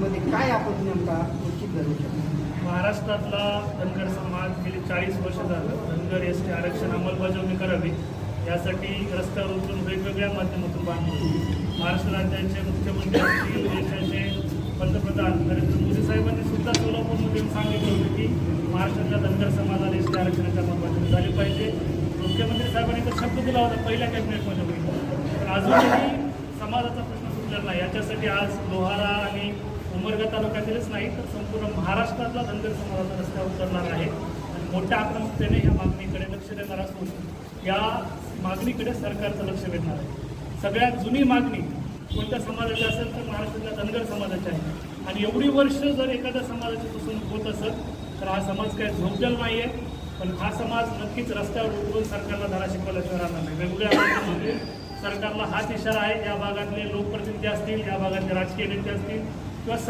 मध्ये काय आपण नेमका निश्चित धरू शकतो? महाराष्ट्रातला धनगर समाज गेली चाळीस वर्ष झालं. धनगर एस टी आरक्षण अंमलबजावणी करावी. यासाठी रस्त्यावर उतरून वेगवेगळ्या माध्यमातून बांधतो महाराष्ट्र राज्याचे मुख्यमंत्री असतील देशाचे पंतप्रधान नरेंद्र मोदी साहेबांनी सुद्धा सोलापूरमध्ये सांगितलं होतं की महाराष्ट्रातल्या धनगर समाजाला एस टी आरक्षणाची अंमलबजावणी झाली पाहिजे. मुख्यमंत्री साहेबांनी तर शब्द दिला होता पहिल्या कॅबिनेटमध्ये. पण अजूनही समाजाचा प्रश्न सुटलेला नाही. याच्यासाठी आज लोहारा आणि उमरगा तालुक्यातीलच नाही तर संपूर्ण महाराष्ट्रातला धनगर समाजाचा रस्त्यावर उतरणार आहे. आणि मोठ्या आक्रमकतेने ह्या मागणीकडे लक्ष देणार असून या मागणीकडे सरकारचं लक्ष वेधणार आहे. सगळ्यात जुनी मागणी कोणत्या समाजाची असेल तर महाराष्ट्रातल्या धनगर समाजाची आहे. आणि एवढी वर्ष जर एखाद्या समाजाची फसवणूक होत असेल तर हा समाज काही झोपलेला नाही आहे पण हा समाज नक्कीच रस्त्यावर उतरून सरकारला धडा शिकवल्याशिवाय राहणार नाही. वेगवेगळ्या सरकारला हाच इशारा आहे या भागातले लोकप्रतिनिधी असतील या भागातले राजकीय नेते असतील